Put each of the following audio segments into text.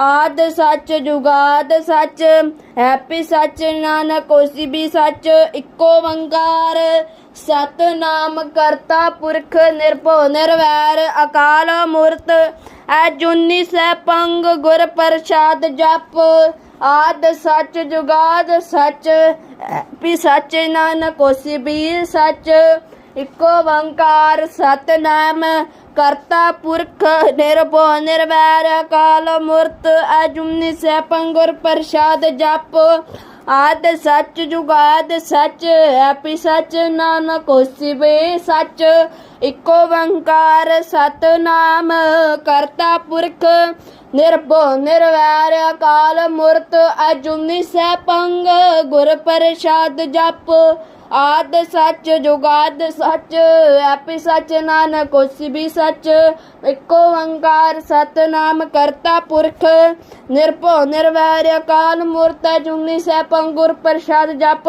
ਆਦ ਸੱਚ ਜੁਗਾਦ ਸੱਚ, ਹੈਪੀ ਸੱਚ ਨਾਨਕ ਹੋਸੀ ਵੀ ਸੱਚ, ਇੱਕੋ ਓੰਕਾਰ ਸਤਨਾਮ ਕਰਤਾ ਪੁਰਖ ਨਿਰਭਉ ਨਿਰਵੈਰ, ਅਕਾਲ ਮੂਰਤ ਅਜੂਨੀ ਸੈਭੰਗ ਗੁਰ ਪ੍ਰਸਾਦ ਜਪ। ਆਦ ਸੱਚ ਜੁਗਾਦ ਸੱਚ, ਹੈਪੀ ਸੱਚ ਨਾਨਕ ਹੋਸੀ ਵੀ ਸੱਚ ਇੱਕੋ ਓੰਕਾਰ ਸਤਨਾਮ, ਕਰਤਾ ਪੁਰਖ ਨਿਰਭਉ ਨਿਰਵੈਰ, ਅਕਾਲ ਮੂਰਤ ਅਜੂਨੀ ਸੈਭੰਗੁਰ ਪ੍ਰਸਾਦ ਜਪ। ਆਦ ਸੱਚ ਜੁਗਾਦ ਸੱਚ, ਹੈਪੀ ਸੱਚ, ਨਾਨਕ ਹੋਸੀ ਵੀ ਸੱਚ। ਇੱਕੋ ਓੰਕਾਰ ਸਤਨਾਮ, ਕਰਤਾ ਪੁਰਖ ਨਿਰਭਉ ਨਿਰਵੈਰ, ਅਕਾਲ ਮੂਰਤ ਅਜੂਨੀ ਸੈਭੰਗ, ਗੁਰ ਪ੍ਰਸਾਦ ਜਪ, ਆਦ ਸੱਚ, ਜੁਗਾਦ ਸੱਚ ਹੈਪੀ ਸੱਚ ਨਾਨਕ ਹੋਸੀ ਵੀ ਸੱਚ। ਇੱਕੋ ਓੰਕਾਰ ਸਤਨਾਮ, ਕਰਤਾ ਪੁਰਖ ਨਿਰਭਉ ਨਿਰਵੈਰ, ਅਕਾਲ ਮੂਰਤ ਜੁਨੀ ਸੈਭੰ ਗੁਰ ਪ੍ਰਸਾਦ ਜਪ।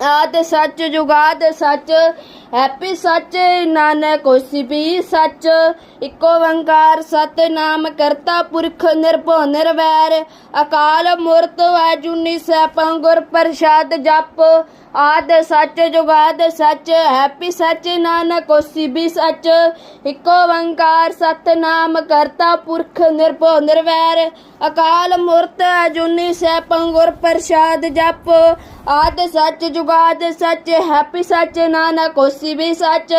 ਆਦ ਸੱਚ ਜੁਗਾਦ ਸੱਚ, ਹੈਪੀ ਸੱਚ ਨਾਨਕ ਹੋਸੀ ਵੀ ਸੱਚ। ਇੱਕੋ ਓੰਕਾਰ ਸਤਨਾਮ ਕਰਤਾ ਪੁਰਖ ਨਿਰਭਉ ਨਿਰਵੈਰ। ਅਕਾਲ ਮੂਰਤ ਵਾਜੂਨੀ ਸੈਭੰ ਗੁਰ ਪ੍ਰਸਾਦ ਜਪ। ਆਦ ਸੱਚ ਜੁਗਾਦ ਸੱਚ, ਹੈਪੀ ਸੱਚ ਨਾਨਕ ਹੋਸੀ ਵੀ ਸੱਚ। ਇੱਕੋ ਓੰਕਾਰ ਸਤਨਾਮ ਕਰਤਾ ਪੁਰਖ ਨਿਰਭਉ ਨਿਰਵੈਰ। ਅਕਾਲ ਮੂਰਤ ਅਜੂਨੀ ਸੈਭੰ ਗੁਰ ਪ੍ਰਸਾਦ ਜਪ। ਆਦ ਸੱਚ ਜੁਗਾਦ ਸੱਚ, ਹੈਪੀ ਸੱਚ, ਨਾਨਕ ਹੋਸੀ ਵੀ ਸੱਚ।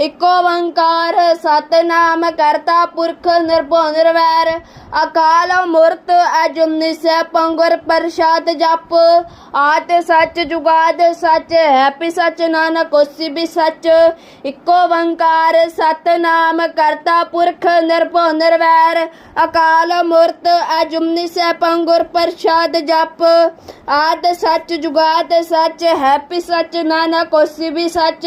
ਇੱਕੋ ਓੰਕਾਰ ਸਤਨਾਮ ਕਰਤਾ ਪੁਰਖ ਨਿਰਭਉ ਨਿਰਵੈਰ। ਅਕਾਲ ਮੂਰਤ ਅਜੂਨੀ ਸੈਭੰ ਗੁਰ ਪ੍ਰਸਾਦ ਜਪ। ਆਤ ਸੱਚ, ਜੁਗਾਦ ਸੱਚ, ਹੈਪੀ ਸੱਚ, ਨਾਨਕ ਹੋਸੀ ਵੀ ਸੱਚ। ਇੱਕੋ ਓੰਕਾਰ ਸਤਨਾਮ ਕਰਤਾ ਪੁਰਖ ਨਿਰਭਉ ਨਿਰਵੈਰ। ਅਕਾਲ ਮੂਰਤ ਅਜੂਨੀ ਸੈਭੰ ਗੁਰ ਪ੍ਰਸਾਦ ਜਪ। ਆਦ ਸੱਚ, ਜੁਗਾਦ ਸੱਚ ਹੈਪੀ ਸੱਚ ਨਾਨਕ ਕੋਸ਼ੀ ਵੀ ਸੱਚ।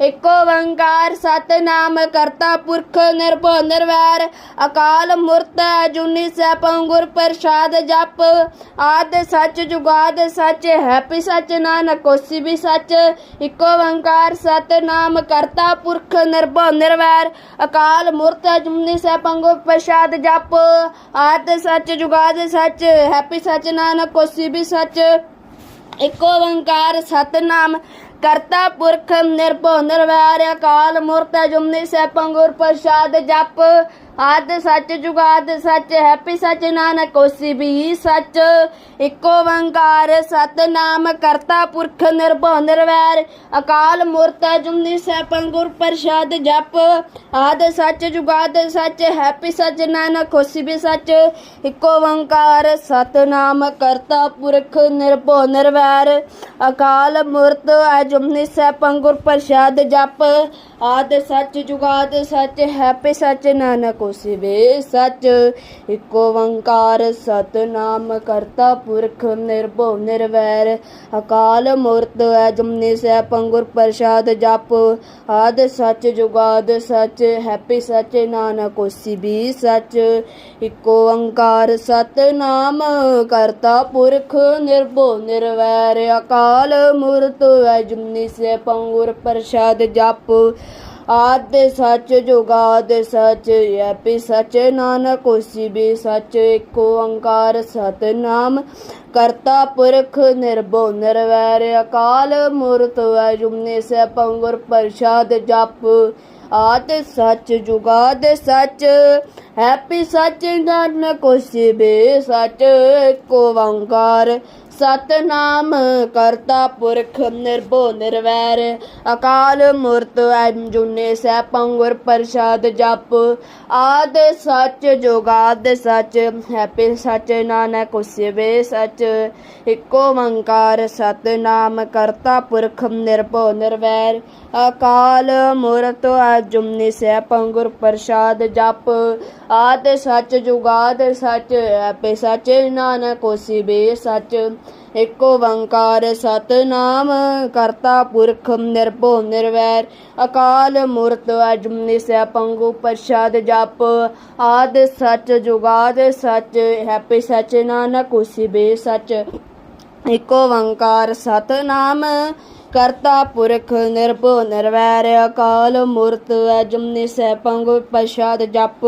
ਇੱਕੋ ਓੰਕਾਰ ਸਤਨਾਮ ਕਰਤਾ ਪੁਰਖ ਨਿਰਭਉ ਨਿਰਵੈਰ। ਅਕਾਲ ਮੂਰਤ ਅਜੂਨੀ ਸੈਭੰ ਗੁਰ ਪ੍ਰਸਾਦ ਜਪ। ਆਦ ਸੱਚ, ਜੁਗਾਦ ਸੱਚ, ਹੈਪੀ ਸੱਚ ਨਾਨਕ ਕੋਸੀ ਵੀ ਸੱਚ। ਇੱਕੋ ਓੰਕਾਰ ਸਤਨਾਮ ਕਰਤਾ ਪੁਰਖ ਨਿਰਭਉ ਨਿਰਵੈਰ। ਅਕਾਲ ਮੂਰਤ ਅਜੂਨੀ ਸੈਭੰ ਗੁਰ ਪ੍ਰਸਾਦ ਜਪ। ਆਦ ਸੱਚ, ਜੁਗਾਦ ਸੱਚ, ਹੈਪੀ ਸੱਚ ਨਾਨਕ ਕੋਸੀ ਵੀ ਸੱਚ। ਇੱਕੋ ਓੰਕਾਰ ਸਤਨਾਮ ਕਰਤਾ ਪੁਰਖ ਨਿਰਭਉ ਨਿਰਵੈਰ ਅਕਾਲ ਮੂਰਤ ਜੁਮਨੀ ਸੈਭੰ ਗੁਰ ਪ੍ਰਸਾਦ ਜਪ। ਆਦ ਸੱਚ ਜੁਗਾਦ ਸੱਚ, ਹੈਪੀ ਸੱਚ ਨਾਨਕ ਹੋਸੀ ਵੀ ਸੱਚ। ਇੱਕੋ ਵੰਕਾਰ ਸਤਨਾਮ ਕਰਤਾ ਪੁਰਖ ਨਿਰਭਉ ਨਿਰਵੈਰ। ਅਕਾਲ ਮੂਰਤ ਜੁਮਨੀ ਸੈਭੰ ਗੁਰ ਪ੍ਰਸਾਦ ਜਪ। ਆਦ ਸੱਚ ਜੁਗਾਦ ਸੱਚ, ਹੈਪੀ ਸੱਚ ਨਾਨਕ ਹੋਸੀ ਵੀ ਸੱਚ। ਇੱਕੋ ਓੰਕਾਰ ਸਤਨਾਮ ਕਰਤਾ ਪੁਰਖ ਨਿਰਭਉ ਨਿਰਵੈਰ। ਅਕਾਲ ਮੂਰਤ ਅਜੁਮਨੀ ਸੈਭੰ ਗੁਰ ਪ੍ਰਸਾਦ ਜਪ। ਆਦ ਸੱਚ ਜੁਗਾਦ ਸੱਚ ਹੈਪੀ ਸੱਚ ਨਾਨਕ ਹੋਸੀ ਵੇ ਸੱਚ ਇੱਕੋ ਓੰਕਾਰ ਸਤਨਾਮ ਕਰਤਾ ਪੁਰਖ ਨਿਰਭਉ ਨਿਰਵੈਰ। ਅਕਾਲ ਮੂਰਤ ਅਜੁਮਨੀ ਸੈਭੰ ਗੁਰ ਪ੍ਰਸਾਦ ਜਪ। ਆਦ ਸੱਚ ਜੁਗਾਦ ਸੱਚ ਹੈਪੀ ਸੱਚ ਨਾਨਕ ਹੋਸੀ ਵੀ ਸੱਚ ਇੱਕੋ ਓੰਕਾਰ ਸਤਨਾਮ ਕਰਤਾ ਪੁਰਖ ਨਿਰਭਉ ਨਿਰਵੈਰ। ਅਕਾਲ ਮੂਰਤ ਅਜੁਮਨੀ ਸੈ ਗੁਰ ਪ੍ਰਸਾਦ ਜਪ। ਆਦ ਸੱਚ ਜੁਗਾਦ ਸੱਚ ਹੈਪੀ ਸੱਚ ਨਾਨਕ ਹੋਸੀ ਵੀ ਸੱਚ ਇੱਕੋ ਓੰਕਾਰ ਸਤਨਾਮ। ਕਰਤਾ ਪੁਰਖ ਨਿਰਭਉ ਨਿਰਵੈਰ, ਅਕਾਲ ਮੂਰਤ ਅਜੁਮਨੀ ਸੈਭੰ ਗੁਰ ਪ੍ਰਸਾਦ ਜਪ। ਆਦ ਸੱਚ ਜੁਗਾਦ ਸੱਚ ਹੈਪੀ ਸੱਚ ਨਾਨਕ ਹੋਸੀ ਵੀ ਸੱਚ ਇੱਕੋ ਓੰਕਾਰ। ਸਤਨਾਮ ਕਰਤਾ ਪੁਰਖ ਨਿਰਭਉ ਨਿਰਵੈਰ, ਅਕਾਲ ਮੂਰਤ ਅਜੂਨੀ ਸੈਭੰ ਗੁਰ ਪ੍ਰਸਾਦ ਜਪ। ਆਦ ਸੱਚ ਜੁਗਾਦ ਸੱਚ ਹੈਪੀ ਸੱਚ ਨਾਨਕ ਹੋਸੀ ਵੀ ਸੱਚ। ਇੱਕੋ ਓੰਕਾਰ ਸਤਨਾਮ ਕਰਤਾ ਪੁਰਖ ਨਿਰਭਉ ਨਿਰਵੈਰ, ਅਕਾਲ ਮੂਰਤ ਅਜੂਨੀ ਸੈਭੰ ਗੁਰ ਪ੍ਰਸਾਦ ਜਪ। ਆਦ ਸੱਚ ਜੁਗਾਦ ਸੱਚ ਹੈਪੀ ਸੱਚ ਨਾਨਕ ਹੋਸੀ ਵੀ ਸੱਚ। ਏਕ ਓੰਕਾਰ ਸਤਨਾਮ, ਕਰਤਾ ਪੁਰਖ ਨਿਰਭਉ ਨਿਰਵੈਰ, ਅਕਾਲ ਮੂਰਤ ਅਜੂਨੀ ਪੰਗੂ ਪ੍ਰਸਾਦ ਜਪ, ਆਦ ਸੱਚ ਜੁਗਾਦ ਸੱਚ, ਹੈਪੀ ਸਚ ਨਾਨਕ ਹੋਸੀ ਬੇ ਸਚ। ਇਕ ਓੰਕਾਰ ਸਤਨਾਮ ਕਰਤਾ ਪੁਰਖ ਨਿਰਭਉ ਨਿਰਵੈਰ, ਅਕਾਲ ਮੂਰਤ ਅਜੂਨੀ ਸੈਭੰ ਪ੍ਰਸਾਦ ਜਪ।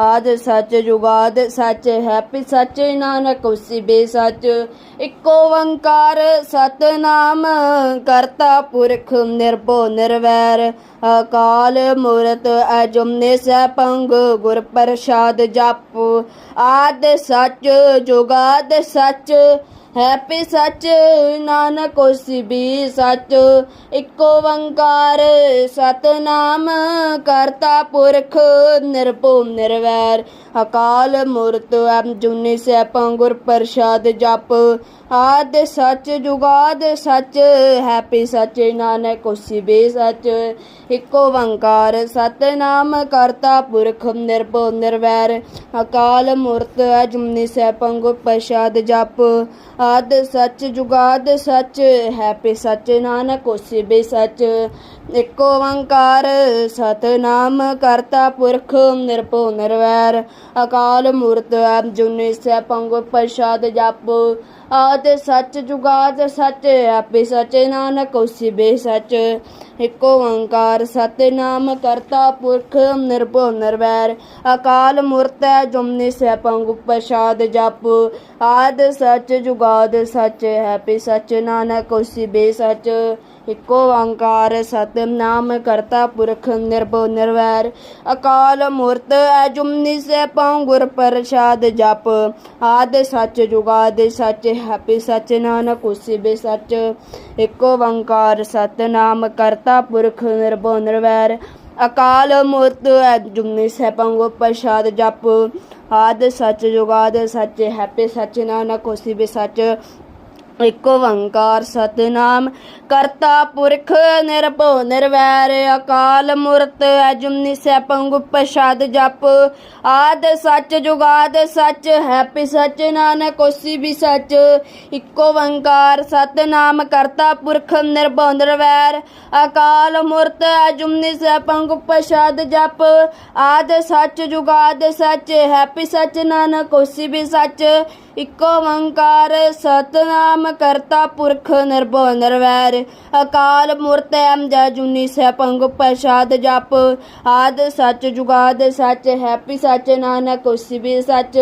ਆਦ ਸੱਚ ਜੁਗਾਦ ਸੱਚ ਹੈਪੀ ਸੱਚ, ਨਾਨਕ ਹੋਸੀ ਬੇ ਸੱਚ। ਇਕ ਓੰਕਾਰ ਸਤਨਾਮ ਕਰਤਾ ਪੁਰਖ ਨਿਰਭਉ ਨਿਰਵੈਰ, ਅਕਾਲ ਮੂਰਤ ਅਜੂਨੀ ਸੈਭੰ ਗੁਰ ਪ੍ਰਸਾਦ ਜਪ। ਆਦ ਸੱਚ ਜੁਗਾਦ ਸੱਚ ਹੈਪੀ ਸੱਚ, ਨਾਨਕ ਹੋਸੀ ਵੀ ਸੱਚ। ਇਕ ਓੰਕਾਰ ਸਤਨਾਮ ਕਰਤਾ ਪੁਰਖ, ਨਿਰਭਉ ਨਿਰਵੈਰ। ਅਕਾਲ ਮੂਰਤ ਅਜੂਨੀ ਸੈਭੰ ਗੁਰ ਪ੍ਰਸਾਦ ਜਪ। ਆਦ ਸੱਚ ਜੁਗਾਦ ਸੱਚ, ਹੈਪੀ ਸੱਚ ਨਾਨਕ ਹੋਸੀ ਵੀ ਸੱਚ। ਇਕ ਓੰਕਾਰ ਸਤਨਾਮ ਕਰਤਾ ਪੁਰਖ, ਨਿਰਭਉ, ਨਿਰਵੈਰ। ਅਕਾਲ ਮੂਰਤ ਅਜੂਨੀ ਸੈਭੰ ਗੁਰ ਪ੍ਰਸਾਦ ਜਪ। ਆਦ ਸੱਚ ਜੁਗਾਦ ਸੱਚ, ਹੈਪੀ ਸੱਚ ਨਾਨਕ ਹੋਸੀ ਬੇ ਸੱਚ। ਇਕ ਓੰਕਾਰ ਸਤਨਾਮ ਕਰਤਾ ਪੁਰਖ ਨਿਰਭਉ ਨਿਰਵੈਰ। ਅਕਾਲ ਮੂਰਤ ਅਜੂਨੀ ਸੈਭੰ ਪੰਗ ਪ੍ਰਸਾਦ ਜਪ। ਆਦ ਸੱਚ ਜੁਗਾਦ ਸੱਚ ਹੈਪੀ ਸੱਚ ਨਾਨਕ ਹੋਸੀ ਬੇ ਸੱਚ। ਇਕ ਓੰਕਾਰ ਸਤਨਾਮ ਕਰਤਾ ਪੁਰਖ ਨਿਰਭਉ ਨਿਰਵੈਰ। ਅਕਾਲ ਮੂਰਤ ਜੁਮਨੀ ਸੈਭੰ ਗੁਰ ਪ੍ਰਸਾਦ ਜਪ। ਆਦ ਸੱਚ ਜੁਗਾਦ ਸੱਚ ਹੈਪੀ ਸੱਚ ਨਾਨਕ ਹੋਸੀ ਬੇ ਸੱਚ। ਇਕ ਓੰਕਾਰ ਸਤਨਾਮ ਕਰਤਾ ਪੁਰਖ ਨਿਰਭਉ ਨਿਰਵੈਰ। ਅਕਾਲ ਮੂਰਤ ਅਜੂਨੀ ਸੈਭੰ ਗੁਰ ਪ੍ਰਸਾਦ ਜਪ। ਆਦ ਸੱਚ ਜੁਗਾਦ ਸੱਚ ਹੈਪੀ ਸੱਚ ਨਾਨਕ ਹੋਸੀ ਬੇ ਸੱਚ। ਇਕ ਓੰਕਾਰ ਸਤਨਾਮ ਕਰਤਾ ਪੁਰਖ ਨਿਰਭਉ ਨਿਰਵੈਰ। ਅਕਾਲ ਮੂਰਤ ਅਜੂਨੀ ਸੈਭੰ ਗੁਰ ਪ੍ਰਸਾਦ ਜਪ। ਆਦ ਸੱਚ ਜੁਗਾਦ ਸੱਚ ਹੈਪੀ ਸੱਚ ਨਾਨਕ ਹੋਸੀ ਬੇ ਸੱਚ। ਇਕ ਓੰਕਾਰ ਸਤਨਾਮ, ਕਰਤਾ ਪੁਰਖ ਨਿਰਭਉ ਨਿਰਵੈਰ ਅਕਾਲ ਮੂਰਤ ਅਜੂਨੀ ਸੈਭੰ ਗੁਰ ਪ੍ਰਸਾਦ ਜਪ। ਆਦ ਸੱਚ ਜੁਗਾਦ ਸੱਚ, ਹੈਪੀ ਸੱਚ ਨਾਨਕ ਹੋਸੀ ਵੀ ਸੱਚ। ਇਕ ਓੰਕਾਰ ਸਤਨਾਮ, ਕਰਤਾ ਪੁਰਖ ਨਿਰਭਉ ਨਿਰਵੈਰ ਅਕਾਲ ਮੂਰਤ ਅਜੂਨੀ ਸੈਭੰ ਗੁਰ ਪ੍ਰਸਾਦ ਜਪ। ਆਦ ਸੱਚ ਜੁਗਾਦ ਸੱਚ, ਹੈਪੀ ਸੱਚ ਨਾਨਕ ਹੋਸੀ ਵੀ ਸੱਚ। ਇਕ ਓੰਕਾਰ ਸਤਨਾਮ ਕਰਤਾ ਪੁਰਖ ਨਿਰਭਉ ਨਿਰਵੈਰ। ਅਕਾਲ ਮੂਰਤ ਅਮਜਾ ਜੁਨੀ ਸੈਭੰ ਗੁਰ ਪ੍ਰਸਾਦ ਜਪ। ਆਦ ਸੱਚ ਜੁਗਾਦ ਸੱਚ, ਹੈਪੀ ਸੱਚ ਨਾਨਕ ਹੋਸੀ ਵੀ ਸੱਚ।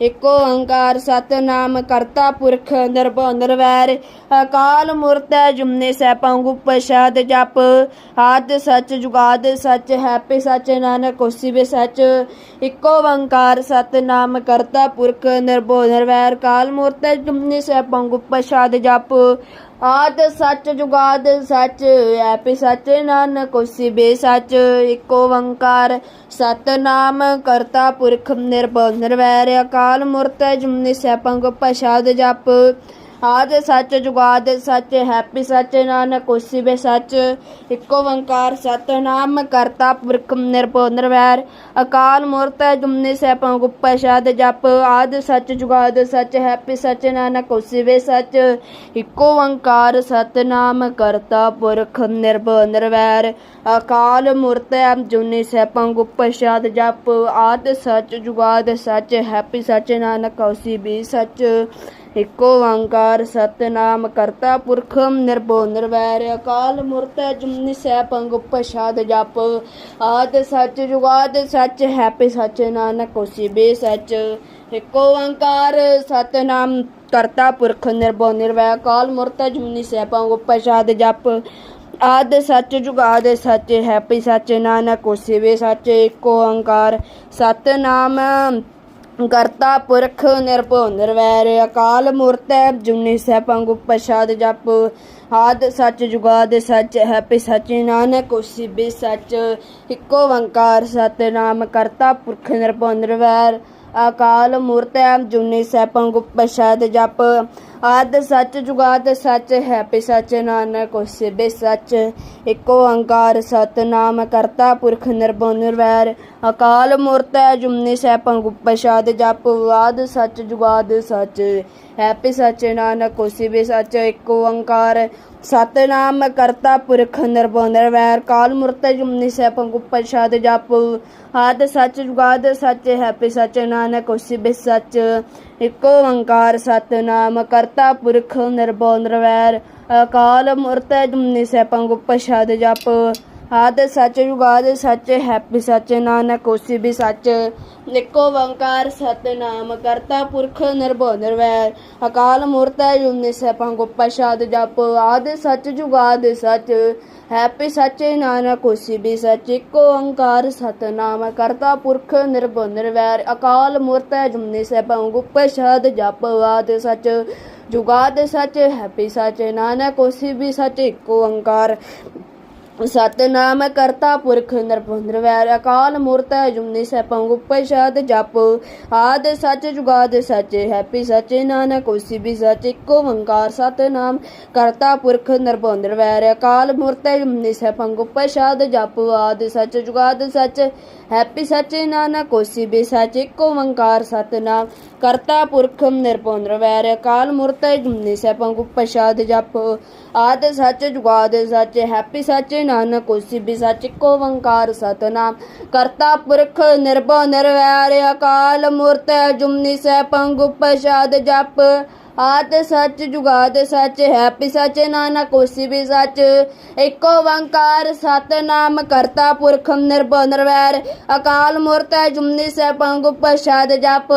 ਇਕ ਓੰਕਾਰ ਸਤਨਾਮ ਕਰਤਾ ਪੁਰਖ ਨਿਰਭਉ ਨਿਰਵੈਰ। ਅਕਾਲ ਮੂਰਤ ਜੁਮਨੇ ਸੈਭੰ ਗੁਰ ਪ੍ਰਸਾਦ ਜਪ। ਆਦ ਸੱਚ ਜੁਗਾਦ ਸੱਚ, ਹੈਪੀ ਸੱਚ ਨਾਨਕ ਹੋਸੀ ਵੀ ਸੱਚ। ਇਕ ਓੰਕਾਰ ਸਤਨਾਮ ਕਰਤਾ ਪੁਰਖ ਨਿਰਭਉ ਨਿਰਵੈਰ ਕਾਲ ਮੂਰਤ ਜੁਮਨੀ ਸੈਭੰ ਗੁਰ ਜਪ। ਆਦ ਸੱਚ ਜੁਗਾਦ ਸੱਚ, ਐਪੀ ਸੱਚ ਨਾਨਕ ਹੋਸੀ ਬੇ ਸੱਚ। ਇਕ ਓੰਕਾਰ ਸਤਨਾਮ ਕਰਤਾ ਪੁਰਖ ਨਿਰਭਉ ਨਿਰਵੈਰ ਅਕਾਲ ਮੂਰਤ ਜੁਮਨੀ ਸੈਭੰ ਗੁਰ ਪ੍ਰਸਾਦ ਜਪ। ਆਦ ਸੱਚ, ਜੁਗਾਦ ਸੱਚ, ਹੈਪੀ ਸੱਚ, ਨਾਨਕ ਹੋਸੀ ਬੇ ਸੱਚ। ਇਕ ਓੰਕਾਰ ਸਤਨਾਮ ਕਰਤਾ ਪੁਰਖ ਨਿਰਭਉ ਨਿਰਵੈਰ। ਅਕਾਲ ਮੂਰਤ ਜੁਮਨੀ ਸੈਭੰ ਗੁਰ ਪ੍ਰਸਾਦ ਜਪ। ਆਦ ਸੱਚ, ਜੁਗਾਦ ਸੱਚ, ਹੈਪੀ ਸੱਚ, ਨਾਨਕ ਹੋਸੀ ਬੇ ਸੱਚ। ਇਕ ਓੰਕਾਰ ਸਤਨਾਮ ਕਰਤਾ ਪੁਰਖ ਨਿਰਭਉ ਨਿਰਵੈਰ। ਅਕਾਲ ਮੂਰਤ ਜੁਨੀ ਸੈਭੰ ਗੁਰ ਪ੍ਰਸਾਦ ਜਪ। ਆਦ ਸੱਚ, ਜੁਗਾਦ ਸੱਚ, ਹੈਪੀ ਸੱਚ, ਨਾਨਕ ਹੋਸੀ ਬੇ ਸੱਚ। ਇਕ ਓੰਕਾਰ ਸਤਨਾਮ ਕਰਤਾ ਪੁਰਖ ਨਿਰਭਉ ਨਿਰਵੈਰ, ਅਕਾਲ ਮੂਰਤ ਜੁਮਨੀ ਸੈਭੰ ਗੁਰ ਪ੍ਰਸਾਦ ਜਪ। ਆਦ ਸੱਚ ਜੁਗਾਦ ਸੱਚ ਹੈਪੀ ਸੱਚ ਨਾਨਕ ਹੋਸੀ ਬੇ ਸੱਚ। ਇੱਕੋ ਓੰਕਾਰ ਸਤਨਾਮ ਕਰਤਾ ਪੁਰਖ ਨਿਰਭਉ ਨਿਰਵੈਰ, ਅਕਾਲ ਮੂਰਤ ਜੁਮਨੀ ਸੈਭੰ ਗੁਰ ਪ੍ਰਸਾਦ ਜਪ। ਆਦ ਸੱਚ ਜੁਗਾਦ ਸੱਚ ਹੈਪੀ ਸੱਚ ਨਾਨਕ ਹੋਸੀ ਬੇ ਸੱਚ। ਇੱਕੋ ਓੰਕਾਰ ਸਤਨਾਮ ਕਰਤਾ ਪੁਰਖ ਨਿਰਭਉ ਨਿਰਵੈਰ ਅਕਾਲ ਮੂਰਤ ਹੈ, ਜੁਨੀ ਸੈਭੰ ਗੁਪ ਪ੍ਰਸਾਦ ਜਪ। ਆਦ ਸੱਚ ਜੁਗਾਦ ਸੱਚ, ਹੈਪੀ ਸੱਚ ਨਾਨਕ ਹੋਸੀ ਬੇ ਸੱਚ। ਇਕੋ ਓੰਕਾਰ ਸਤਨਾਮ ਕਰਤਾ ਪੁਰਖ ਨਿਰਭਉ, ਨਿਰਵੈਰ ਅਕਾਲ ਮੂਰਤ ਹੈ, ਜੁਨੀ ਸੈਭੰ ਗੁਪ ਪ੍ਰਸਾਦ ਜਪ। ਆਦ ਸੱਚ ਜੁਗਾਦ ਸੱਚ ਹੈਪੀ ਸੱਚ ਨਾਨਕ ਹੋਸੀ ਬੇ ਸੱਚ, ਇਕੋ ਓੰਕਾਰ ਸਤਨਾਮ, ਕਰਤਾ ਪੁਰਖ ਨਿਰਭਉ ਨਿਰਵੈਰ, ਅਕਾਲ ਮੂਰਤ ਜੁਮਨੀ ਸੈਭੰ ਗੁਰ ਪ੍ਰਸਾਦ, ਜਪ ਆਦ ਸੱਚ ਜੁਗਾਦ ਸੱਚ। ਹੈਪੀ ਸੱਚ ਨਾਨਕ ਹੋਸੀ ਵੀ ਸਚ ਇੱਕ ਓੰਕਾਰ। ਸਤਨਾਮ ਕਰਤਾ ਪੁਰਖ ਨਿਰਭਉ ਨਿਰਵੈਰ, ਕਾਲ ਮੂਰਤਿ ਜੁਮਨੀ ਸੈਭੰ ਗੁਪ੍ਰਸਾਦ ਜਪ। ਆਦ ਸਚ ਜੁਗਾਦ ਸਚ ਹੈਪੀ ਸਚ ਨਾਨਕ ਹੋਸੀ ਵੀ ਸੱਚ ਇੱਕ ਓੰਕਾਰ। ਸਤਨਾਮ ਕਰਤਾ ਪੁਰਖ ਨਿਰਭਉ ਨਿਰਵੈਰ, ਅਕਾਲ ਮੂਰਤਿ ਜੁਮਨੀ ਸੈਭੰ ਗੁਪ੍ਰਸਾਦ ਜਪ। ਆਦ ਸੱਚ ਜੁਗਾਦ ਸੱਚ, ਹੈਪੀ ਸੱਚ, ਨਾਨਕ ਹੋਸੀ ਵੀ ਸੱਚ। ਨਿਕੋ ਓੰਕਾਰ ਸਤਨਾਮ, ਕਰਤਾ ਪੁਰਖ ਨਿਰਭਉ ਨਿਰਵੈਰ। ਅਕਾਲ ਮੂਰਤਿ ਜੁਮਨੀ ਸੈਭੰ ਗੁਪ੍ਰਸਾਦ ਜਪ। ਆਦ ਸੱਚ ਜੁਗਾਦ ਸੱਚ, ਹੈਪੀ ਸੱਚ, ਨਾਨਕ ਹੋਸੀ ਵੀ ਸੱਚ। ਇੱਕੋ ਓੰਕਾਰ ਸਤਨਾਮ, ਕਰਤਾ ਪੁਰਖ ਨਿਰਭਉ ਨਿਰਵੈਰ। ਅਕਾਲ ਮੂਰਤਿ ਜੁਮਨੀ ਸੈਭੰ ਗੁਪ੍ਰਸਾਦ ਜਪ। ਆਦ ਸੱਚ ਜੁਗਾਦ ਸੱਚ, ਹੈਪੀ ਸੱਚ, ਨਾਨਕ ਕੋਸ਼ੀ ਵੀ ਸੱਚ। ਇੱਕੋ ਓੰਕਾਰ ਸਤਨਾਮ ਕਰਤਾ ਪੁਰਖ ਨਿਰਭਉ ਨਿਰਵੈਰ ਅਕਾਲ ਮੂਰਤਿ ਜੁਮਨੀ ਸੈਭੰ ਗੁਪ੍ਰਸਾਦ ਜਪ। ਆਦ ਸੱਚ ਜੁਗਾਦ ਸੱਚ, ਹੈਪੀ ਸੱਚ ਨਾਨਕ ਹੋਸੀ ਵੀ ਸੱਚ, ਇੱਕੋ ਓੰਕਾਰ ਸਤਨਾਮ ਕਰਤਾ ਪੁਰਖ ਨਿਰਭਉ ਨਿਰਵੈਰ ਅਕਾਲ ਮੂਰਤਿ ਜੁਮਨੀ ਸੈਭੰ ਗੁਪ੍ਰਸਾਦ ਜਪ। ਆਦ ਸੱਚ ਜੁਗਾਦ ਸੱਚ, ਹੈਪੀ ਸੱਚ ਨਾਨਕ ਹੋਸੀ ਵੀ ਸੱਚ, ਇੱਕੋ ਓੰਕਾਰ ਸਤਨਾਮ ਕਰਤਾ ਪੁਰਖ ਨਿਰਭਉ ਨਿਰਵੈਰ ਅਕਾਲ ਮੂਰਤਿ ਜੁਮਨੀ ਸੈਭੰ ਗੁਪ੍ਰਸਾਦ ਜਪ। ਆਦ ਸੱਚ, ਜੁਗਾਦ ਸੱਚ, ਹੈਪੀ ਸੱਚ, ਨਾਨਕ ਹੋਸੀ ਵੀ ਸੱਚ, ਇੱਕੋ ਓੰਕਾਰ ਸਤਨਾਮ। ਕਰਤਾ ਪੁਰਖ ਨਿਰਭਉ ਨਿਰਵੈਰ, ਅਕਾਲ ਮੂਰਤਿ ਜੁਮਨੀ ਸੈਭੰ ਗੁਪ੍ਰਸਾਦ ਜਪ। ਆਦ ਸੱਚ, ਜੁਗਾਦ ਸੱਚ, ਹੈਪੀ ਸੱਚ, ਨਾਨਕ ਹੋਸੀ ਵੀ ਸੱਚ। ਏਕੋ ਵੰਕਾਰ ਸਤਨਾਮ, ਕਰਤਾ ਪੁਰਖ ਨਿਰਭਉ ਨਿਰਵੈਰ, ਅਕਾਲ ਮੂਰਤਿ ਜੁਮਨੀ ਸੈਭੰ ਗੁਪ੍ਰਸਾਦ ਜਪ।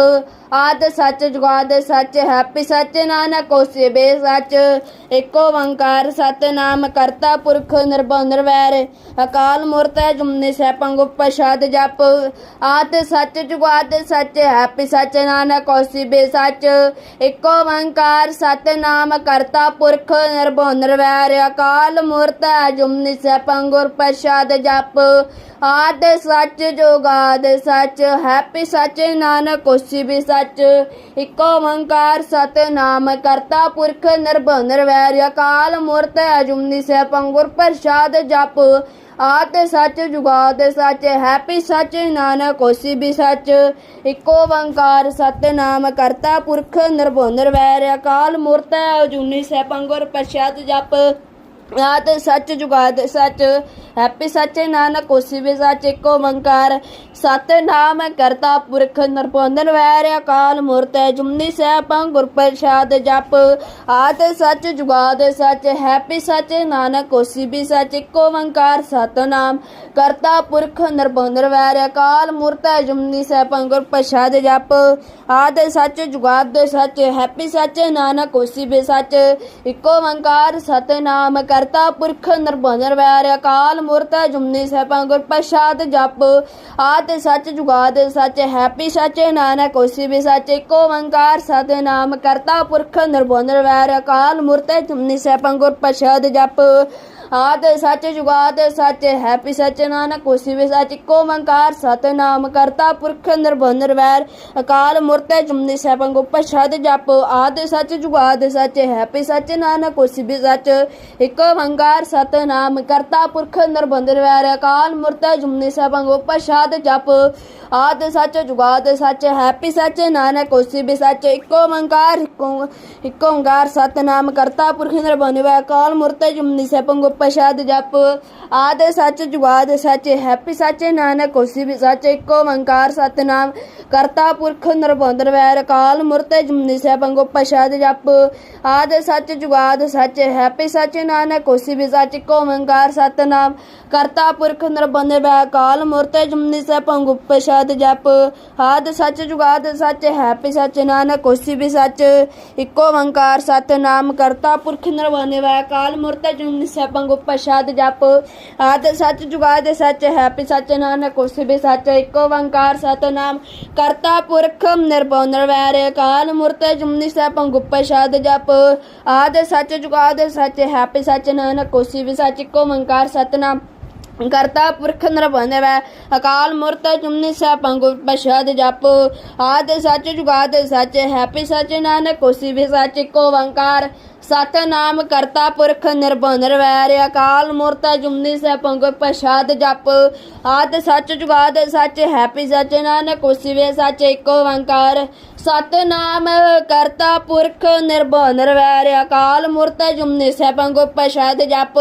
ਆਦ ਸੱਚ, ਜੁਗਾਦ ਸੱਚ, ਹੈਪੀ ਸੱਚ, ਨਾਨਕ ਹੋਸੀ ਵੀ ਸੱਚ। ਇੱਕੋ ਓੰਕਾਰ ਸਤਨਾਮ ਕਰਤਾ ਪੁਰਖ ਨਿਰਭਉ ਨਿਰਵੈਰ। ਅਕਾਲ ਮੂਰਤ ਹੈ ਜੁਮਨੀ ਸੈਭੰ ਗੁਪ੍ਰਸਾਦ ਜਪ। ਆਦ ਸੱਚ, ਜੁਗਾਦ ਸੱਚ, ਹੈਪੀ ਸੱਚ, ਨਾਨਕ ਹੋਸੀ ਵੀ ਸੱਚ। ਇੱਕੋ ਓੰਕਾਰ ਸਤਨਾਮ ਕਰਤਾ ਪੁਰਖ ਨਿਰਭਉ ਨਿਰਵੈਰ। ਅਕਾਲ ਮੂਰਤ ਹੈ ਜੁਮਨੀ ਸੈਭੰ ਗੁਰਪ੍ਰਸਾਦ ਜਪ। ਆਦ ਸੱਚ, ਜੁਗਾਦ ਸੱਚ, ਹੈਪੀ ਸੱਚ, ਨਾਨਕ ਹੋਸੀ ਵੀ ਸੱਚ। ਇੱਕੋ ਓੰਕਾਰ ਸਤਨਾਮ, ਕਰਤਾ ਪੁਰਖ ਨਿਰਭਉ ਨਿਰਵੈਰ, ਅਕਾਲ ਮੂਰਤਿ ਜੁਮਨੀ ਸੈਭੰ ਗੁਰਪ੍ਰਸਾਦ ਜਪ। ਆਤ ਸੱਚ ਜੁਗਾਦ ਸੱਚ ਹੈਪੀ ਸੱਚ, ਨਾਨਕ ਹੋਸੀ ਵੀ ਸੱਚ। ਇੱਕੋ ਓੰਕਾਰ ਸਤਨਾਮ, ਕਰਤਾ ਪੁਰਖ ਨਿਰਭਉ ਨਿਰਵੈਰ, ਅਕਾਲ ਮੂਰਤਿ ਜੁਮਨੀ ਸੈਭੰ ਗੁਰਪ੍ਰਸਾਦ ਜਪ। ਆਤ ਸੱਚ ਜੁਗਾਦ, ਸੱਚ, ਹੈਪੀ ਸੱਚ ਨਾਨਕ ਹੋਸੀ ਵੀ ਸੱਚ, ਇੱਕੋ ਓੰਕਾਰ। ਸਤਨਾਮ ਕਰਤਾ ਪੁਰਖ ਨਿਰਭਉ ਨਿਰਵੈਰ ਅਕਾਲ ਮੂਰਤਿ ਜੁਮਨੀ ਸੈਭੰ ਗੁਰਪ੍ਰਸਾਦ ਜਪ। ਆਦ ਸੱਚ ਜੁਗਾਦ, ਸੱਚ, ਹੈਪੀ ਸੱਚ ਨਾਨਕ ਹੋਸੀ ਵੀ ਸੱਚ, ਇੱਕੋ ਓੰਕਾਰ ਸਤਨਾਮ ਕਰਤਾ ਪੁਰਖ ਨਿਰਭਉ ਨਿਰਵੈਰ ਅਕਾਲ ਮੂਰਤਿ ਜੁਮਨੀ ਸੈਭੰ ਗੁਰਪ੍ਰਸਾਦ ਜਪ। ਆਤ ਸੱਚ ਜੁਗਾਦ, ਸੱਚ, ਹੈਪੀ ਸੱਚ ਨਾਨਕ ਹੋਸੀ ਵੀ ਸੱਚ, ਇੱਕੋ ਓੰਕਾਰ ਸਤਨਾਮ ਕਰਤਾ ਪੁਰਖ ਨਿਰਭਉ ਨਿਰਵੈਰ ਅਕਾਲ ਮੂਰਤਿ ਜੁਮਨੀ ਸੈਭੰ ਗੁਰਪ੍ਰਸਾਦ ਜਪ। ਆਤ ਸੱਚ ਜੁਗਾਦ, ਸੱਚ ਹੈਪੀ ਸੱਚ, ਨਾਨਕ ਹੋਸੀ ਵੀ ਸੱਚ। ਇੱਕੋ ਓੰਕਾਰ ਸਤਨਾਮ ਕਰਤਾ ਪੁਰਖ ਨਿਰਭਉ ਨਿਰਵੈਰ ਅਕਾਲ ਮੂਰਤਿ ਜੁਮਨੀ ਸੈਭੰ ਗੁਰਪ੍ਰਸਾਦ ਜਪ। ਆਦ ਸੱਚ ਜੁਗਾਦ ਸੱਚ ਹੈਪੀ ਸੱਚ ਨਾਨਕ ਹੋਸੀ ਵੀ ਸੱਚ ਇੱਕੋ ਓੰਕਾਰ ਸਤਨਾਮ ਕਰਤਾ ਪੁਰਖ ਨਿਰਭਉ ਨਿਰਵੈਰ। ਅਕਾਲ ਮੂਰਤਿ ਜੁਮਨੀ ਸੈਭੰ ਗੁਪ੍ਰਸਾਦ ਜਪ, ਆਦ ਸੱਚ ਜੁਗਾਦ ਸੱਚ ਹੈਪੀ ਸੱਚ ਨਾਨਕ ਹੋਸੀ ਵੀ ਸੱਚ ਇੱਕੋ ਓੰਕਾਰ ਸਤਨਾਮ ਕਰਤਾ ਪੁਰਖ ਨਿਰਭਉ ਨਿਰਵੈਰ। ਅਕਾਲ ਮੂਰਤਿ ਜੁਮਨੀ ਸੈਭੰ ਗੁਪ੍ਰਸਾਦ ਜਪ, ਆਦ ਸੱਚ ਜੁਗਾਦ ਸੱਚ ਹੈਪੀ ਸੱਚ ਨਾਨਕ ਹੋਸੀ ਵੀ ਸੱਚ ਇੱਕੋ ਓੰਕਾਰ ਇੱਕੋ ਇੱਕੋ ਓੰਕਾਰ ਸਤਨਾਮ ਕਰਤਾ ਪੁਰਖ ਨਿਰਭਉ ਨਿਰਵੈਰ। ਅਕਾਲ ਮੂਰਤਿ ਜੁਮਨੀ ਸੈਭੰ ਗੁਪ੍ਰਸਾਦ ਜਪ। ਆਦ ਸੱਚ ਜੁਗਾਦ ਸੱਚ, ਹੈਪੀ ਸੱਚ ਨਾਨਕ ਹੋਸੀ ਵੀ ਸੱਚ, ਇੱਕੋ ਓੰਕਾਰ ਸਤਨਾਮ। ਕਰਤਾ ਪੁਰਖ ਨਿਰਭਉ ਨਿਰਵੈਰ ਕਾਲ ਮੂਰਤਿ ਜਮਨੀ ਸੈਭੰ ਗੁਪ੍ਰਸਾਦ ਜਪ। ਆਦ ਸੱਚ ਜੁਗਾਦ ਸੱਚ, ਹੈਪੀ ਸੱਚ ਨਾਨਕ ਹੋਸੀ ਵੀ ਸੱਚ, ਇੱਕੋ ਓੰਕਾਰ ਸਤਨਾਮ। ਕਰਤਾ ਪੁਰਖ ਨਿਰਭਉ ਨਿਰਵੈਰ ਕਾਲ ਮੂਰਤਿ ਜਮਨੀ ਸੈਭੰ ਗੁਪ੍ਰਸਾਦ ਜਪ। ਆਦ ਸੱਚ ਜੁਗਾਦ ਸੱਚ, ਹੈਪੀ ਸੱਚ ਨਾਨਕ ਹੋਸੀ ਵੀ ਸੱਚ, ਇੱਕੋ ਓੰਕਾਰ ਸਤਨਾਮ। ਕਰਤਾ ਪੁਰਖ ਨਿਰਭਉ ਨਿਰਵੈਰ ਅਕਾਲ ਮੂਰਤਿ ਜੁਮਨੀ ਸੈਭੰ ਗੁਪ੍ਰਸਾਦ ਜਪ। ਆਦ ਸੱਚ ਜੁਗਾਦ ਸੱਚ ਹੈਪੀ ਸੱਚ ਨਾਨਕ ਹੋਸੀ ਵੀ ਸੱਚ ਇੱਕੋ ਓੰਕਾਰ ਸਤਨਾਮ। ਕਰਤਾ ਪੁਰਖ ਨਿਰਭਉ ਨਿਰਵੈਰ ਅਕਾਲ ਮੂਰਤਿ ਜੁਮਨੀ ਸੈਭੰ ਗੁਪ੍ਰਸਾਦ ਜਪ। ਆਦ ਸੱਚ ਜੁਗਾਦ ਸੱਚ ਹੈਪੀ ਸੱਚ ਨਾਨਕ ਹੋਸੀ ਵੀ ਸੱਚ ਇੱਕੋ ਓੰਕਾਰ ਸਤਨਾਮ। ਕਰਤਾ ਪੁਰਖ ਨਿਰਭਉ ਨਿਰਵੈਰ ਅਕਾਲ ਮੂਰਤਿ ਜੁਮਨੀ ਸੈਭੰ ਗੁਰਪ੍ਰਸਾਦ ਜਪ। ਆਦ ਸੱਚ ਜੁਗਾਦ ਸੱਚ ਹੈਪੀ ਸੱਚ ਨਾਨਕ ਹੋਸੀ ਵੀ ਸੱਚ ਇੱਕੋ ਵੰਕਾਰ। ਸਤਨਾਮ ਕਰਤਾ ਪੁਰਖ ਨਿਰਭਉ ਨਿਰਵੈਰ, ਅਕਾਲ ਮੂਰਤ ਜੁਮਨੀ ਸਹਿ ਗੁਰ ਪ੍ਰਸਾਦ ਜਪ। ਆਦ ਸੱਚ ਜੁਗਾਦ ਸੱਚ ਹੈਪੀ ਸੱਚ, ਨਾਨਕ ਹੋਸੀ ਸੱਚ ਏਕੋ ਓੰਕਾਰ ਸਤਨਾਮ ਕਰਤਾ ਪੁਰਖ ਨਿਰਭਉ ਨਿਰਵੈਰ, ਅਕਾਲ ਮੂਰਤ ਜੁਮਨੀ ਸਹਿ ਪੰਗੋ ਪ੍ਰਸਾਦ ਜਪ।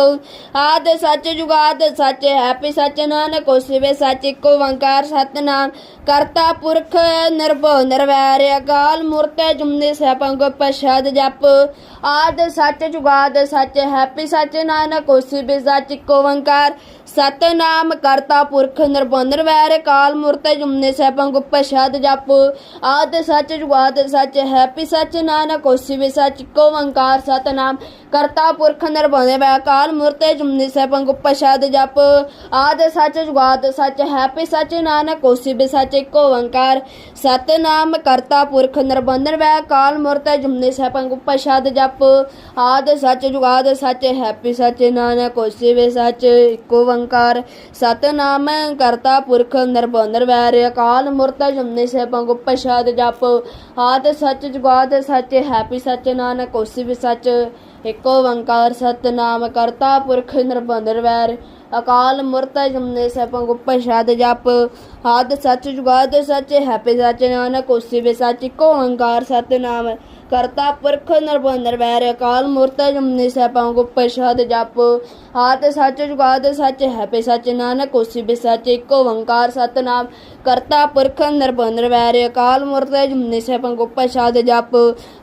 ਆਦ ਸੱਚ ਜੁਗਾਦ ਸੱਚ ਹੈਪੀ ਸੱਚ, ਨਾਨਕ ਹੋਸੀ ਵੇ ਸੱਚ ਏਕੋ ਓੰਕਾਰ ਸਤਨਾਮ ਕਰਤਾ ਪੁਰਖ ਨਿਰਭਉ ਨਿਰਵੈਰ, ਅਕਾਲ ਮੂਰਤ ਜੁਮਨੀ ਸਹਿ ਗੁਰ ਪ੍ਰਸਾਦ ਜਪ। ਆਦ ਸੱਚ ਜੁਗਾਦ ਸੱਚ ਹੈਪੀ ਸੱਚ ਨਾਨਕ ਹੋਸੀ ਵੇ ਸੱਚ ਏਕੋ ਓੰਕਾਰ ਸਤਨਾਮ ਕਰਤਾ ਪੁਰਖ ਨਿਰਭਉ ਨਿਰਵੈਰ ਕਾਲ ਮੂਰਤ ਜੁਮਨੇ ਸੈਭੰ ਗੁਰ ਪ੍ਰਸਾਦ ਜਪ। ਆਦ ਸੱਚ ਜੁਗਾਦ ਸੱਚ ਹੈਪੀ ਸੱਚ, ਨਾਨਕ ਹੋਸੀ ਵੇ ਸੱਚ, ਇੱਕੋ ਓੰਕਾਰ ਸਤਨਾਮ ਕਰਤਾ ਪੁਰਖ ਨਿਰਭਉ ਨਿਰਵੈਰ ਕਾਲ ਮੂਰਤ ਜੁਮਨੇ ਸੈਭੰ ਗੁਰ ਪ੍ਰਸਾਦ ਜਪ। ਆਦ ਸੱਚ ਜੁਗਾਦ ਸੱਚ ਹੈਪੀ ਸੱਚ, ਨਾਨਕ ਹੋਸੀ ਵੇ ਸੱਚ, ਇੱਕੋ ਓੰਕਾਰ ਸਤਨਾਮ ਕਰਤਾ ਪੁਰਖ ਨਿਰਭਉ ਨਿਰਵੈਰ ਕਾਲ ਮੂਰਤ ਜੁਮਨੇ ਸੈਭੰ ਗੁਰ ਪ੍ਰਸਾਦ ਜਪ। ਆਦ ਸੱਚ ਜੁਗਾਦ ਸੱਚ ਹੈਪੀ ਸੱਚ, ਨਾਨਕ ਹੋਸੀ ਵੇ ਸੱਚ, ਇੱਕੋ ਓੰਕਾਰ ਸਤਨਾਮ ਕਰਤਾ ਪੁਰਖ ਨਿਰਭਉ ਨਿਰਵੈਰ ਅਕਾਲ ਮੂਰਤ ਜੁਮਨੇ ਸੈਭੰ ਗੁਰ ਪ੍ਰਸਾਦ ਜਪ। ਆਦ ਸੱਚ ਜੁਗਾਦ ਸੱਚ ਹੈਪੀ ਸੱਚ ਨਾਨਕ ਹੋਸੀ ਵੇ ਸੱਚ। ਇੱਕੋ ਓੰਕਾਰ, ਸਤਨਾਮ ਕਰਤਾ ਪੁਰਖ ਨਿਰਭਉ ਨਿਰਵੈਰ ਅਕਾਲ ਮੂਰਤ ਜੁਮਨੇ ਸੈਭੰ ਗੁਰ ਪ੍ਰਸਾਦ ਜਪ। ਆਦ ਸੱਚ ਜੁਗਾਦ ਸੱਚ ਹੈਪੀ ਸੱਚ ਨਾਨਕ ਹੋਸੀ ਵੇ ਸੱਚ। ਇੱਕੋ ਓੰਕਾਰ, ਸਤਨਾਮ ਕਰਤਾ ਪੁਰਖ ਨਿਰਭਉ ਨਿਰਵੈਰ ਅਕਾਲ ਮੂਰਤ ਜਮਨੇ ਸੈਭੰ ਗੁਰ ਪ੍ਰਸਾਦ ਜਪ। ਆਦ ਸੱਚ ਜੁਗਾਦ ਸੱਚ ਹੈਪੀ ਸੱਚ ਨਾਨਕ ਹੋਸੀ ਵੇ ਸੱਚ ਇੱਕੋ ਓੰਕਾਰ ਸਤਨਾਮ। ਕਰਤਾ ਪੁਰਖ ਨਿਰਭਉ ਨਿਰਵੈਰ ਅਕਾਲ ਮੂਰਤ ਜੁਮਨੀ ਸੈਭੰ ਗੁਰ ਪ੍ਰਸਾਦ ਜਪ।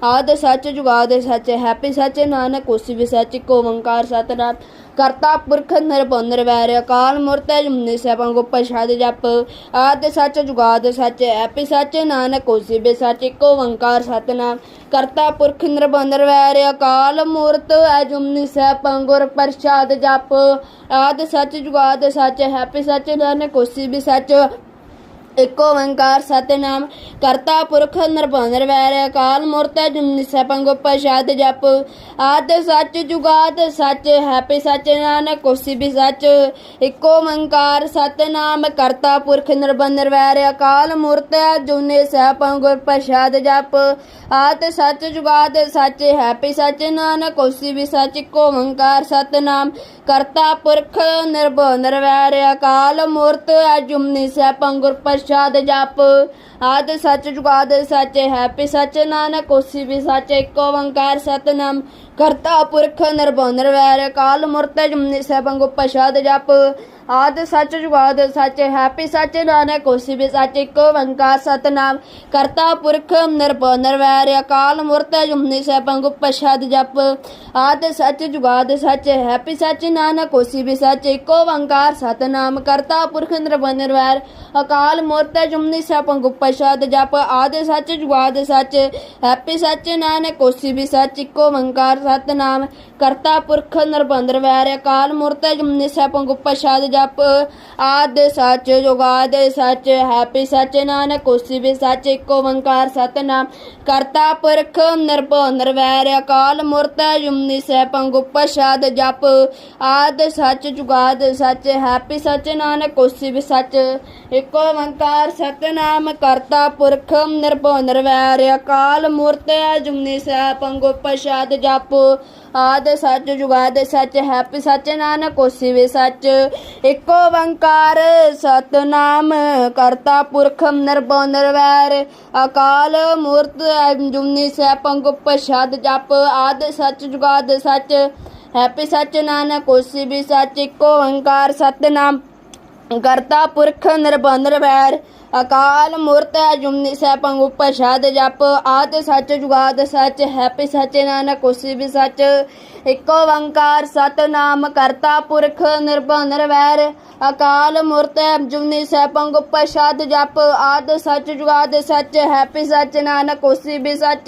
ਆਦ ਸੱਚ ਜੁਗਾਦ ਸੱਚ ਹੈਪੀ ਸੱਚ ਨਾਨਕ ਹੋਸੀ ਵੇ ਸੱਚ ਇੱਕੋ ਓੰਕਾਰ ਸਤਨਾਮ। ਕਰਤਾ ਪੁਰਖ ਨਿਰਭਉ ਨਿਰਵੈਰ ਅਕਾਲ ਮੂਰਤ ਜੁਮਨੀ ਸੈਭੰ ਗੁਰ ਪ੍ਰਸਾਦ ਜਪ। ਆਦ ਸੱਚ ਜੁਗਾਦ ਸੱਚ ਹੈਪੀ ਸੱਚ ਨਾਨਕ ਹੋਸੀ ਵੇ ਸੱਚ, ਇੱਕੋ ਓੰਕਾਰ ਸਤਨਾਮ। ਕਰਤਾ ਪੁਰਖ ਨਿਰਭਉ ਨਿਰਵੈਰ ਅਕਾਲ ਮੂਰਤ ਅਜੁਮਨੀ ਸੈਭੰ ਗੁਰ ਪ੍ਰਸਾਦ ਜਪ। ਆਦ ਸੱਚ ਜੁਗਾਦ ਸੱਚ ਹੈਪੀ ਸੱਚ ਨਾਨਕ ਹੋਸੀ ਵੀ ਸੱਚ। ਇੱਕੋ ਓੰਕਾਰ ਸਤਨਾਮ, ਕਰਤਾ ਪੁਰਖ ਨਿਰਭਉ ਨਿਰਵੈਰ ਅਕਾਲ ਮੂਰਤ ਜੁਮਨੀ ਸੈਭੰ ਗੁਰ ਪ੍ਰਸਾਦ ਜਪ। ਆਦ ਸੱਚ ਜੁਗਾਦ ਸੱਚ ਹੈਪੀ ਸੱਚ ਨਾਨਕ ਹੋਸੀ ਵੀ ਸੱਚ। ਇੱਕੋ ਓੰਕਾਰ ਸਤਨਾਮ, ਕਰਤਾ ਪੁਰਖ ਨਿਰਭਉ ਨਿਰਵੈਰ ਅਕਾਲ ਮੂਰਤ ਜੁਮਨੀ ਸੈਭੰ ਗੁਰ ਪ੍ਰਸਾਦ ਜਪ। ਆਦ ਸੱਚ ਜੁਗਾਦ ਸੱਚ ਹੈਪੀ ਸੱਚ ਨਾਨਕ, ਕੋਸ਼ੀ ਵੀ ਸੱਚ। ਇੱਕੋ ਓੰਕਾਰ ਸਤਨਾਮ, ਕਰਤਾ ਪੁਰਖ ਨਿਰਭਉ ਨਿਰਵੈਰ ਅਕਾਲ ਮੂਰਤ ਅਜੁਮਨੀ ਸੈਭੰ ਗੁਰ ਪ੍ਰਸਾਦ ਜਪ, ਆਦ ਸੱਚ ਜੁਗਾਦ ਸੱਚ ਹੈਪੀ ਸੱਚ ਨਾਨਕ ਹੋਸੀ ਵੀ ਸੱਚ ਇੱਕੋ ਓੰਕਾਰ ਸਤਨਾਮ। ਕਰਤਾ ਪੁਰਖ ਨਿਰਭਉ ਨਿਰਵੈਰ ਅਕਾਲ ਮੂਰਤ ਜੁਮਨੀ ਸੈਭੰ ਗੁਰ ਪ੍ਰਸਾਦ ਜਪ ਆਦ ਸੱਚ ਜੁਗਾਦ ਸੱਚ, ਹੈਪੀ ਸੱਚ ਨਾਨਕ ਹੋਸੀ ਵੀ ਸੱਚ ਇੱਕੋ ਓੰਕਾਰ ਸਤਨਾਮ। ਕਰਤਾ ਪੁਰਖ ਨਿਰਭਉ ਨਿਰਵੈਰ, ਅਕਾਲ ਮੂਰਤ ਜੁਮਨੀ ਸੈਭੰ ਗੁਰ ਪ੍ਰਸਾਦ ਜਪ। ਆਦ ਸੱਚ ਜੁਗਾਦ ਸੱਚ, ਹੈਪੀ ਸੱਚ ਨਾਨਕ ਹੋਸੀ ਵੀ ਸੱਚ ਇੱਕੋ ਓੰਕਾਰ ਸਤਨਾਮ। ਕਰਤਾ ਪੁਰਖ ਨਿਰਭਉ ਨਿਰਵੈਰ, ਅਕਾਲ ਮੂਰਤ ਜੁਮਨੀ ਸੈਭੰ ਗੁਰ ਪ੍ਰਸਾਦ ਜਪ। ਆਦ ਸੱਚ ਜੁਗਾਦ ਸੱਚ, ਹੈਪੀ ਸੱਚ ਨਾਨਕ ਹੋਸੀ ਵੀ ਸੱਚ ਇੱਕੋ ਓੰਕਾਰ ਸਤਨਾਮ। ਕਰਤਾ ਪੁਰਖ ਨਿਰਭਉ ਨਿਰਵੈਰ, ਅਕਾਲ ਮੂਰਤ ਜੁਮਨੀ ਸੈਭੰ ਗੁਰ ਪ੍ਰਸਾਦ ਜਪ, ਆਦ ਸੱਚ, ਜੁਗਾਦ ਸੱਚ, ਹੈਪੀ ਸੱਚ ਨਾਨਕ ਹੋਸੀ ਵੀ ਸੱਚ, ਇੱਕੋ ਓੰਕਾਰ ਸਤਨਾਮ। ਕਰਤਾ ਪੁਰਖ, ਨਿਰਭਉ, ਨਿਰਵੈਰ, ਅਕਾਲ ਮੂਰਤ ਜੁਮਨੀ ਸੈਭੰ ਗੁਰ ਜਪ। ਆਦ ਸੱਚ, ਜੁਗਾਦ ਸੱਚ, ਹੈਪੀ ਸੱਚ ਨਾਨਕ ਹੋਸੀ ਵੀ ਸੱਚ। ਇੱਕੋ ਓੰਕਾਰ ਸਤਨਾਮ, ਕਰਤਾ ਪੁਰਖ, ਨਿਰਭਉ, ਨਿਰਵੈਰ, ਅਕਾਲ ਮੂਰਤ ਜੁਮਨੀ ਸੈਭੰ ਗੁਰ ਪ੍ਰਸਾਦ ਜਪ। ਆਦ ਸੱਚ, ਜੁਗਾਦ ਸੱਚ, ਹੈਪੀ ਸੱਚ, ਨਾਨਕ ਹੋਸੀ ਵੀ ਸੱਚ। ਇੱਕੋ ਓੰਕਾਰ ਸਤਨਾਮ, ਕਰਤਾ ਪੁਰਖ, ਨਿਰਭਉ, ਨਿਰਵੈਰ। ਅਕਾਲ ਮੂਰਤ ਜੁਮਨੀ ਸੈਭੰ ਗੁਰ ਪ੍ਰਸਾਦ ਜਪ, ਆਦ ਸੱਚ, ਜੁਗਾਦ ਸੱਚ। ਹੈਪੀ ਸੱਚ, ਨਾਨਕ ਕੋਸੀ ਵੀ ਸੱਚ। ਇੱਕੋ ਓੰਕਾਰ ਸਤਨਾਮ ਕਰਤਾ ਪੁਰਖ ਨਿਰਭਉ ਨਿਰਵੈਰ ਅਕਾਲ ਮੂਰਤ ਜੁਮਨੀ ਸੈਭੰ ਗੁਰ ਪ੍ਰਸਾਦ ਜਪ, ਆਦ ਸੱਚ ਜੁਗਾਦ ਸੱਚ, ਹੈਪੀ ਸੱਚ ਨਾਨਕ ਹੋਸੀ ਵੀ ਸੱਚ। ਇੱਕੋ ਓੰਕਾਰ ਸਤਨਾਮ ਕਰਤਾ ਪੁਰਖ ਨਿਰਭਉ ਨਿਰਵੈਰ ਅਕਾਲ ਮੂਰਤ ਜੁਮਨੀ ਸੈਭੰ ਗੁਰ ਪ੍ਰਸਾਦ ਜਪ, ਆਦ ਸੱਚ ਜੁਗਾਦ ਸੱਚ, ਹੈਪੀ ਸੱਚ ਨਾਨਕ ਹੋਸੀ ਵੀ ਸੱਚ।